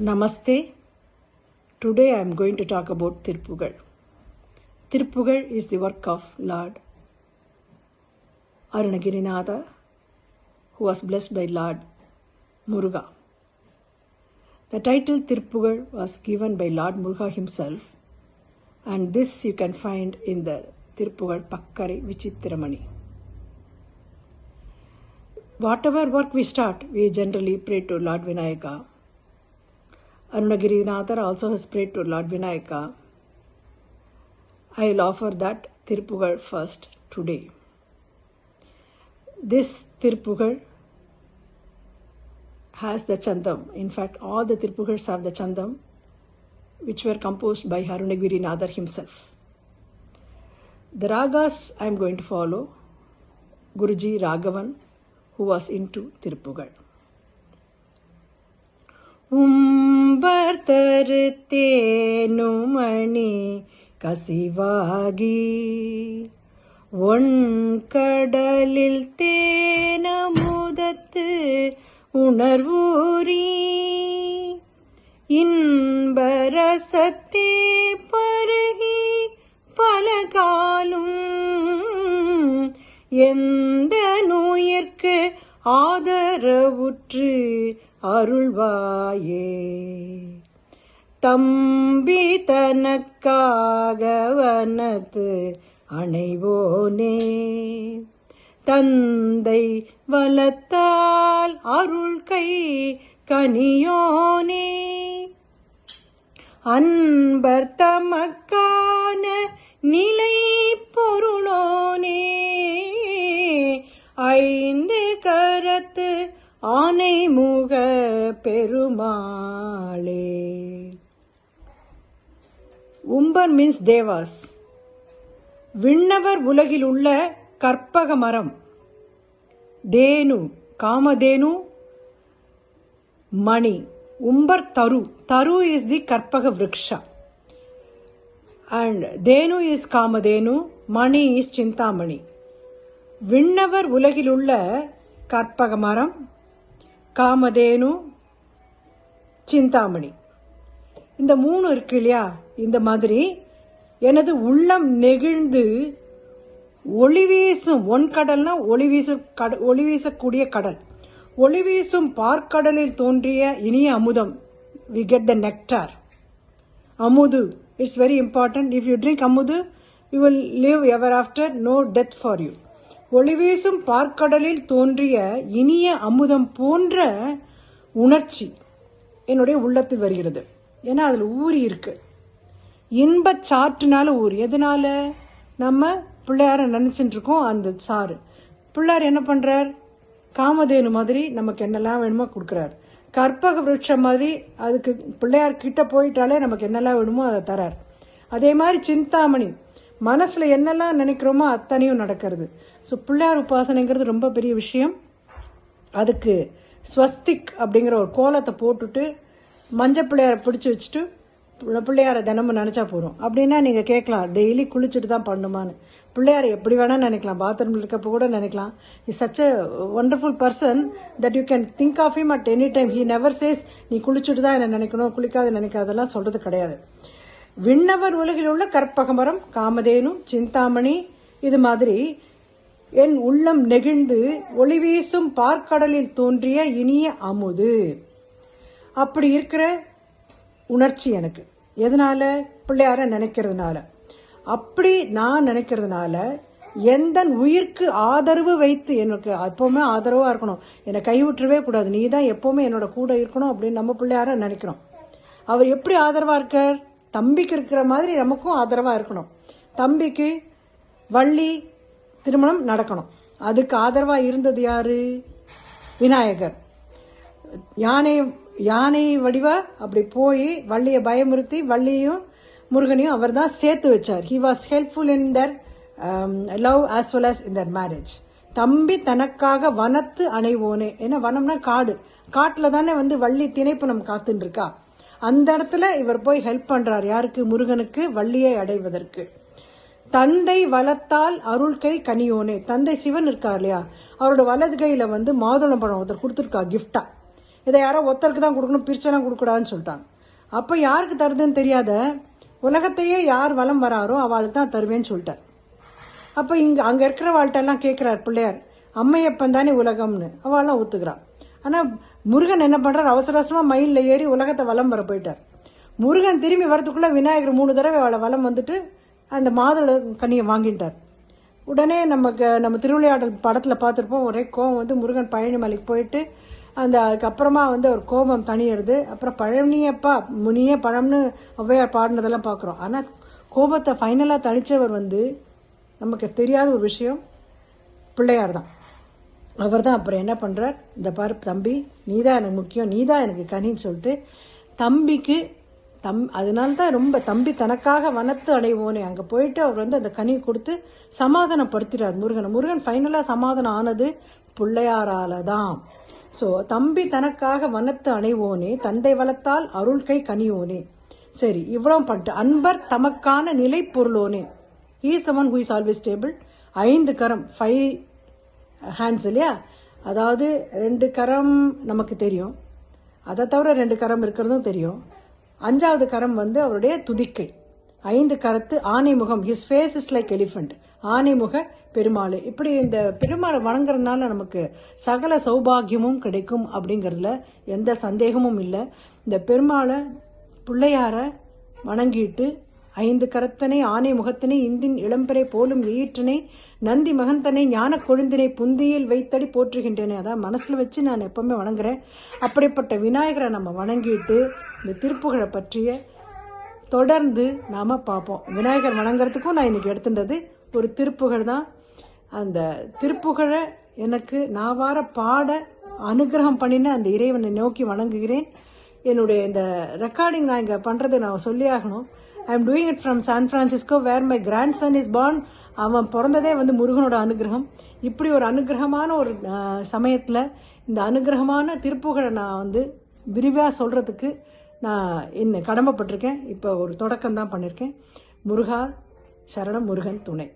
Namaste. Today I am going to talk about Tirpugal. Tirpugal is the work of Lord Arunagirinatha, who was blessed by Lord Muruga. The title Tirpugal was given by Lord Muruga himself, and this you can find in the Tirpugal Pakkari Vichittiramani. Whatever work we start, we generally pray to Lord Vinayaka. Arunagirinatha also has prayed to Lord Vinayaka. I will offer that Tirpugal first today. This Tirpugal has the Chandam. In fact, all the Tirpugals have the Chandam, which were composed by Arunagirinatha himself. The ragas I am going to follow Guruji Raghavan, who was into Tirpugal. உம்பர் தரு தேனுமணி கசிவாகி ஒண்கடலில் தேனமுதத்து உணர்வூரி இன்பரசத்தே பருகி பல காலும் எந்த நோயிற்கு ஆதரவுற்று அருள்வாயே. தம்பி தனக்காகவனத்து அணைவோனே. தந்தை வலத்தால் அருள் கை கனியோனே. அன்பர் தமக்கான மீன்ஸ் தேவாஸ் விண்ணவர் உலகில் உள்ள கற்பக மரம். தேனு காமதேனு மணி உம்பர் தரு. தரு இஸ் தி கற்பக விரக்ஷா. அண்ட் தேனு இஸ் காமதேனு மணி இஸ் சிந்தாமணி. விண்ணவர் உலகில் உள்ள கற்பக மரம் காமதேனு சிந்தாமணி. இந்த மூணு இருக்கு இல்லையா? இந்த மாதிரி எனது உள்ளம் நெகிழ்ந்து ஒளி வீசும் ஒன் கடல்னா ஒளி வீசும் கட ஒளி வீசக்கூடிய கடல். ஒளி வீசும் பார்க்கடலில் தோன்றிய இனிய அமுதம். வி கெட் த நெக்டார் அமுது it's very important if you drink அமுது you will live ever after no death for you ஒளி வீசும் பார்க்கடலில் தோன்றிய இனிய அமுதம் போன்ற உணர்ச்சி என்னுடைய உள்ளத்தில் வருகிறது. ஏன்னா அதில் ஊறி இருக்குது இன்ப சாற்றுனால ஊர். எதனால? நம்ம பிள்ளையார நினச்சிட்டு இருக்கோம் அந்த சாறு பிள்ளையார் என்ன பண்ணுறார் காமதேனு மாதிரி நமக்கு என்னெல்லாம் வேணுமோ கொடுக்குறார். கற்பக விருட்சம் மாதிரி அதுக்கு பிள்ளையார் கிட்ட போயிட்டாலே நமக்கு என்னெல்லாம் வேணுமோ அதை தரார். அதே மாதிரி சிந்தாமணி. மனசில் என்னெல்லாம் நினைக்கிறோமோ அத்தனையும் நடக்கிறது. ஸோ பிள்ளையார் உபாசனைங்கிறது ரொம்ப பெரிய விஷயம். அதுக்கு ஸ்வஸ்திக் அப்படிங்கிற ஒரு கோலத்தை போட்டுட்டு மஞ்சள் பிள்ளையாரை பிடிச்சி வச்சுட்டு பிள்ளையாரை தினமும் நினச்சா போகிறோம் அப்படின்னா நீங்கள் கேட்கலாம் டெய்லி குளிச்சுட்டு தான் பண்ணுமான்னு பிள்ளையாரை எப்படி வேணால் நினைக்கலாம் பாத்ரூமில் இருக்கப்போ கூட நினைக்கலாம். Is such a wonderful person that you can think of him at any time he never says நீ குளிச்சுட்டு தான் என்ன நினைக்கணும் குளிக்காது நினைக்காதெல்லாம் சொல்கிறது கிடையாது. விண்ணவர் உலகில் உள்ள கற்பகமரம் காமதேனு சிந்தாமணி இது மாதிரி என் உள்ளம் நெகிழ்ந்து ஒளி வீசும் பார்க்கடலில் தோன்றிய இனிய அமுது. அப்படி இருக்கிற உணர்ச்சி எனக்கு. எதனால? பிள்ளையார நினைக்கிறதுனால. அப்படி நான் நினைக்கிறதுனால எந்த உயிர்க்கு ஆதரவு வைத்து எனக்கு எப்பவுமே ஆதரவா இருக்கணும். என்னை கைவிட்டுறவே கூடாது. நீ தான் எப்பவுமே என்னோட கூட இருக்கணும் அப்படின்னு நம்ம பிள்ளையார நினைக்கிறோம். அவர் எப்படி ஆதரவா இருக்கார்? தம்பிக்கு இருக்கிற மாதிரி நமக்கும் ஆதரவா இருக்கணும். தம்பிக்கு வள்ளி திருமணம் நடக்கணும். அதுக்கு ஆதரவா இருந்தது யாரு? விநாயகர். யானை யானை வடிவா அப்படி போய் வள்ளியை பயமுறுத்தி வள்ளியும் முருகனையும் அவர் தான் சேர்த்து வச்சார். He was helpful in their love as well as in their marriage தம்பி தனக்காக வனத்து அணைவோனே. ஏன்னா வனம்னா காடு. காட்டில் தானே வந்து வள்ளி திணைப்பணம் காத்துன்னு இருக்கா அந்த இடத்துல இவர் போய் ஹெல்ப் பண்றார். யாருக்கு? முருகனுக்கு வள்ளியை அடைவதற்கு. தந்தை வலத்தால் அருள் கை கனியோனே. தந்தை சிவன் இருக்கார் இல்லையா? அவரோட வலது கையில வந்து மாதுளம் பழம் ஒருத்தர் கொடுத்துருக்கா கிஃப்டா இதை யாரோ ஒருத்தருக்கு தான் கொடுக்கணும் பிரிச்செல்லாம் கொடுக்கூடாதுன்னு சொல்லிட்டாங்க. அப்போ யாருக்கு தருதுன்னு தெரியாத உலகத்தையே யார் வலம் வராரோ அவளுக்கு தான் தருவேன்னு சொல்லிட்டார். அப்போ இங்கே அங்கே இருக்கிற வாழ்கிட்டெல்லாம் கேட்குறார் பிள்ளையார் அம்மையப்பன் தானே உலகம்னு. அவள்லாம் ஒத்துக்கிறான் ஆனால் முருகன் என்ன பண்ணுறார் அவசர அவசரமாக மயிலில் ஏறி உலகத்தை வலம் வர போயிட்டார். முருகன் திரும்பி வரத்துக்குள்ளே விநாயகர் மூணு தடவை அவளை வலம் வந்துட்டு அந்த மாதுளை கண்ணியை வாங்கிட்டார். உடனே நமக்கு நம்ம திருவிளையாடல் படத்தில் பார்த்துருப்போம் ஒரே கோவம் வந்து முருகன் பழனி மலைக்கு போயிட்டு அந்த அதுக்கப்புறமா வந்து அவர் கோபம் தணியிறது. அப்புறம் பழனியப்பா முனியே பழம்னு ஔவையார் பாடினதெல்லாம் பார்க்குறோம். ஆனால் கோபத்தை ஃபைனலாக தணித்தவர் வந்து நமக்கு தெரியாத ஒரு விஷயம் பிள்ளையார் தான் அவர் தான் அப்புறம் என்ன பண்ணுறார் இந்த பாரு தம்பி நீதான் எனக்கு முக்கியம் நீதான் எனக்கு கனின்னு சொல்லிட்டு தம்பிக்கு தம் அதனால தான் ரொம்ப தம்பி தனக்காக வனத்து அடைவோனே. அங்கே போயிட்டு அவர் வந்து அந்த கனி கொடுத்து சமாதானப்படுத்துகிறார் முருகனை. முருகன் ஃபைனலாக சமாதானம் ஆனது பிள்ளையாரால தான் ஸோ தம்பி தனக்காக வனத்து அணைவோனே தந்தை வளத்தால் அருள் கை கனியோனே. சரி இவ்வளவு பண்ணிட்டு அன்பர் தமக்கான நிலை பொருளோனே ஈ சமன் ஹூ இஸ் ஆல்வேஸ் ஸ்டேபிள் ஐந்து கரம் ஃபைவ் ஹேண்ட்ஸ் இல்லையா? அதாவது ரெண்டு கரம் நமக்கு தெரியும். அதை தவிர ரெண்டு கரம் இருக்கிறதும் தெரியும். அஞ்சாவது கரம் வந்து அவருடைய துதிக்கை. ஐந்து கரத்து ஆனைமுகம் his face is like elephant ஆனைமுக பெருமாள். இப்படி இந்த பெருமாளை வணங்குறதுனால நமக்கு சகல சௌபாகியமும் கிடைக்கும் அப்படிங்கிறதுல எந்த சந்தேகமும் இல்லை. இந்த பெருமாளை பிள்ளையார வணங்கிட்டு ஐந்து கரத்தனை ஆனை முகத்தனை இந்தின் இளம்பெறை போலும் எயிற்றனை நந்தி மகந்தனை ஞான கொழுந்தினை புந்தியில் வைத்தடி போற்றுகின்றேனே. அதான் மனசில் வச்சு நான் எப்பவுமே வணங்குறேன். அப்படிப்பட்ட விநாயகரை நம்ம வணங்கிட்டு இந்த திருப்புகழை பற்றிய தொடர்ந்து நாம் பார்ப்போம். விநாயகர் வணங்குறதுக்கும் நான் இன்றைக்கி எடுத்துட்டது ஒரு திருப்புகழ் தான். அந்த திருப்புகழை எனக்கு நான் வார பாட அனுகிரகம் பண்ணின அந்த இறைவனை நோக்கி வணங்குகிறேன். என்னுடைய இந்த ரெக்கார்டிங் நான் இங்கே பண்ணுறது நான் சொல்லியாகணும் I am doing it from San Francisco where my grandson is born அவன் பிறந்ததே வந்து முருகனோட அனுகிரகம். இப்படி ஒரு அனுகிரகமான ஒரு சமயத்தில் இந்த அனுகிரகமான திருப்புகழை நான் வந்து விரிவாக சொல்கிறதுக்கு நான் என்ன கடமைப்பட்டிருக்கேன். இப்போ ஒரு தொடக்கம் தான் பண்ணியிருக்கேன் முருகா சரணம் முருகன் துணை.